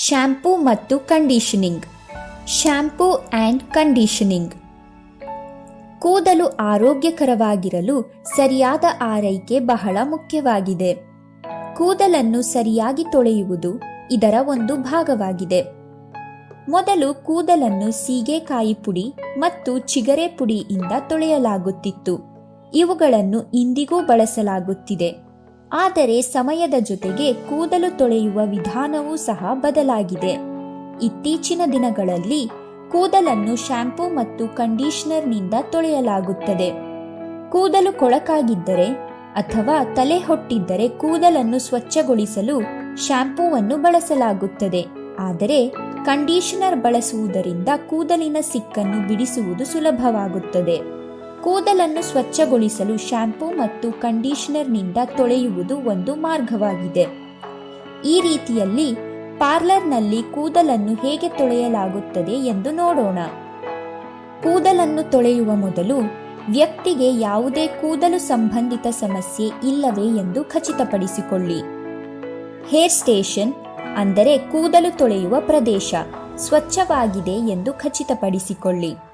Shampoo ಮತ್ತು conditioning shampoo and conditioning ಕೂದಲು ಆರೋಗ್ಯಕರವಾಗಿರಲು ಸರಿಯಾದ ಆರೈಕೆ ಬಹಳ ಮುಖ್ಯವಾಗಿದೆ. ಕೂದಲನ್ನು ಸರಿಯಾಗಿ ತೊಳೆಯುವುದು ಇದರ ಒಂದು ಭಾಗವಾಗಿದೆ. ಮೊದಲು ಕೂದಲನ್ನು ಸೀಗೆಕಾಯಿ ಪುಡಿ ಮತ್ತು ಚಿಗರೆ ಪುಡಿಯಿಂದ ತೊಳೆಯಲಾಗುತ್ತಿತ್ತು. ಇವುಗಳನ್ನು ಇಂದಿಗೂ ಬಳಸಲಾಗುತ್ತಿದೆ. ಆದರೆ ಸಮಯದ ಜೊತೆಗೆ ಕೂದಲು ತೊಳೆಯುವ ವಿಧಾನವೂ ಸಹ ಬದಲಾಗಿದೆ. ಇತ್ತೀಚಿನ ದಿನಗಳಲ್ಲಿ ಕೂದಲನ್ನು ಶ್ಯಾಂಪೂ ಮತ್ತು ಕಂಡೀಷನರ್ನಿಂದ ತೊಳೆಯಲಾಗುತ್ತದೆ. ಕೂದಲು ಕೊಳಕಾಗಿದ್ದರೆ ಅಥವಾ ತಲೆ ಹೊಟ್ಟಿದ್ದರೆ ಕೂದಲನ್ನು ಸ್ವಚ್ಛಗೊಳಿಸಲು ಶ್ಯಾಂಪೂವನ್ನು ಬಳಸಲಾಗುತ್ತದೆ. ಆದರೆ ಕಂಡೀಷನರ್ ಬಳಸುವುದರಿಂದ ಕೂದಲಿನ ಸಿಕ್ಕನ್ನು ಬಿಡಿಸುವುದು ಸುಲಭವಾಗುತ್ತದೆ. ಕೂದಲನ್ನು ಸ್ವಚ್ಛಗೊಳಿಸಲು ಶ್ಯಾಂಪೂ ಮತ್ತು ಕಂಡೀಷನರ್ನಿಂದ ತೊಳೆಯುವುದು ಒಂದು ಮಾರ್ಗವಾಗಿದೆ. ಈ ರೀತಿಯಲ್ಲಿ ಪಾರ್ಲರ್ನಲ್ಲಿ ಕೂದಲನ್ನು ಹೇಗೆ ತೊಳೆಯಲಾಗುತ್ತದೆ ಎಂದು ನೋಡೋಣ. ಕೂದಲನ್ನು ತೊಳೆಯುವ ಮೊದಲು ವ್ಯಕ್ತಿಗೆ ಯಾವುದೇ ಕೂದಲು ಸಂಬಂಧಿತ ಸಮಸ್ಯೆ ಇಲ್ಲವೇ ಎಂದು ಖಚಿತಪಡಿಸಿಕೊಳ್ಳಿ. ಹೇರ್ ಸ್ಟೇಷನ್ ಅಂದರೆ ಕೂದಲು ತೊಳೆಯುವ ಪ್ರದೇಶ ಸ್ವಚ್ಛವಾಗಿದೆ ಎಂದು ಖಚಿತಪಡಿಸಿಕೊಳ್ಳಿ.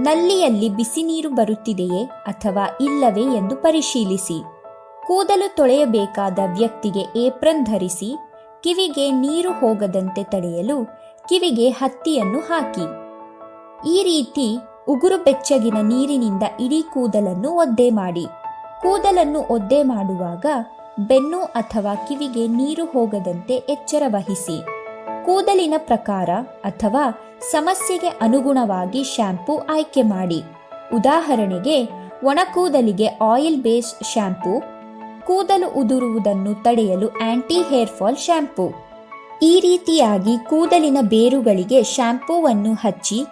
ನಲ್ಲಿಯಲ್ಲಿ ಬಿಸಿ ನೀರು ಬರುತ್ತಿದೆಯೇ ಅಥವಾ ಇಲ್ಲವೇ ಎಂದು ಪರಿಶೀಲಿಸಿ. ಕೂದಲು ತೊಳೆಯಬೇಕಾದ ವ್ಯಕ್ತಿಗೆ ಏಪ್ರನ್ ಧರಿಸಿ, ಕಿವಿಗೆ ನೀರು ಹೋಗದಂತೆ ತಡೆಯಲು ಕಿವಿಗೆ ಹತ್ತಿಯನ್ನು ಹಾಕಿ. ಈ ರೀತಿ ಉಗುರು ಬೆಚ್ಚಗಿನ ನೀರಿನಿಂದ ಇಡೀ ಕೂದಲನ್ನು ಒದ್ದೆ ಮಾಡಿ. ಕೂದಲನ್ನು ಒದ್ದೆ ಮಾಡುವಾಗ ಬೆನ್ನು ಅಥವಾ ಕಿವಿಗೆ ನೀರು ಹೋಗದಂತೆ ಎಚ್ಚರ ವಹಿಸಿ. ಕೂದಲಿನ ಪ್ರಕಾರ ಅಥವಾ ಸಮಸ್ಯೆಗೆ ಅನುಗುಣವಾಗಿ ಶ್ಯಾಂಪೂ ಆಯ್ಕೆ ಮಾಡಿ. ಉದಾಹರಣೆಗೆ, ಒಣಕೂದಲಿಗೆ ಆಯಿಲ್ ಬೇಸ್ ಶ್ಯಾಂಪೂ, ಕೂದಲು ಉದುರುವುದನ್ನು ತಡೆಯಲು ಆಂಟಿ ಹೇರ್ ಫಾಲ್ ಶ್ಯಾಂಪೂ. ಈ ರೀತಿಯಾಗಿ ಕೂದಲಿನ ಬೇರುಗಳಿಗೆ ಶ್ಯಾಂಪೂವನ್ನು ಹಚ್ಚಿ,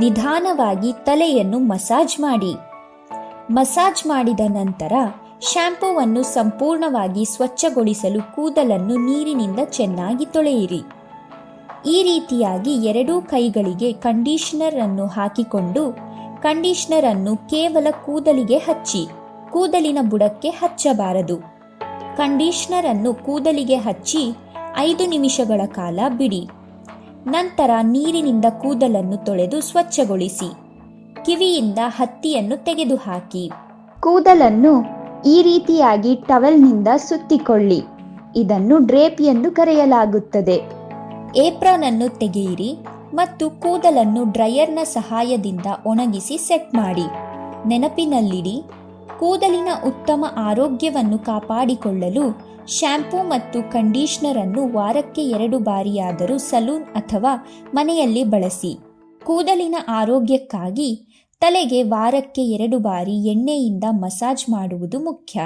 ನಿಧಾನವಾಗಿ ತಲೆಯನ್ನು ಮಸಾಜ್ ಮಾಡಿ. ಮಸಾಜ್ ಮಾಡಿದ ನಂತರ ಶ್ಯಾಂಪೂವನ್ನು ಸಂಪೂರ್ಣವಾಗಿ ಸ್ವಚ್ಛಗೊಳಿಸಲು ಕೂದಲನ್ನು ನೀರಿನಿಂದ ಚೆನ್ನಾಗಿ ತೊಳೆಯಿರಿ. ಈ ರೀತಿಯಾಗಿ ಎರಡೂ ಕೈಗಳಿಗೆ ಕಂಡೀಷನರ್ ಅನ್ನು ಹಾಕಿಕೊಂಡು ಕಂಡೀಷನರ್ ಅನ್ನು ಕೇವಲ ಕೂದಲಿಗೆ ಹಚ್ಚಿ, ಕೂದಲಿನ ಬುಡಕ್ಕೆ ಹಚ್ಚಬಾರದು. ಕಂಡೀಷನರ್ ಅನ್ನು ಕೂದಲಿಗೆ ಹಚ್ಚಿ ಐದು ನಿಮಿಷಗಳ ಕಾಲ ಬಿಡಿ. ನಂತರ ನೀರಿನಿಂದ ಕೂದಲನ್ನು ತೊಳೆದು ಸ್ವಚ್ಛಗೊಳಿಸಿ. ಕಿವಿಯಿಂದ ಹತ್ತಿಯನ್ನು ತೆಗೆದುಹಾಕಿ. ಕೂದಲನ್ನು ಈ ರೀತಿಯಾಗಿ ಟವೆಲ್ನಿಂದ ಸುತ್ತಿಕೊಳ್ಳಿ. ಇದನ್ನು ಡ್ರೇಪ್ ಎಂದು ಕರೆಯಲಾಗುತ್ತದೆ. ಏಪ್ರಾನ್ ಅನ್ನು ತೆಗೆಯಿರಿ ಮತ್ತು ಕೂದಲನ್ನು ಡ್ರೈಯರ್ನ ಸಹಾಯದಿಂದ ಒಣಗಿಸಿ ಸೆಟ್ ಮಾಡಿ. ನೆನಪಿನಲ್ಲಿಡಿ, ಕೂದಲಿನ ಉತ್ತಮ ಆರೋಗ್ಯವನ್ನು ಕಾಪಾಡಿಕೊಳ್ಳಲು ಶ್ಯಾಂಪೂ ಮತ್ತು ಕಂಡೀಷನರ್ ಅನ್ನು ವಾರಕ್ಕೆ ಎರಡು ಬಾರಿಯಾದರೂ ಸಲೂನ್ ಅಥವಾ ಮನೆಯಲ್ಲಿ ಬಳಸಿ. ಕೂದಲಿನ ಆರೋಗ್ಯಕ್ಕಾಗಿ ತಲೆಗೆ ವಾರಕ್ಕೆ ಎರಡು ಬಾರಿ ಎಣ್ಣೆಯಿಂದ ಮಸಾಜ್ ಮಾಡುವುದು ಮುಖ್ಯ.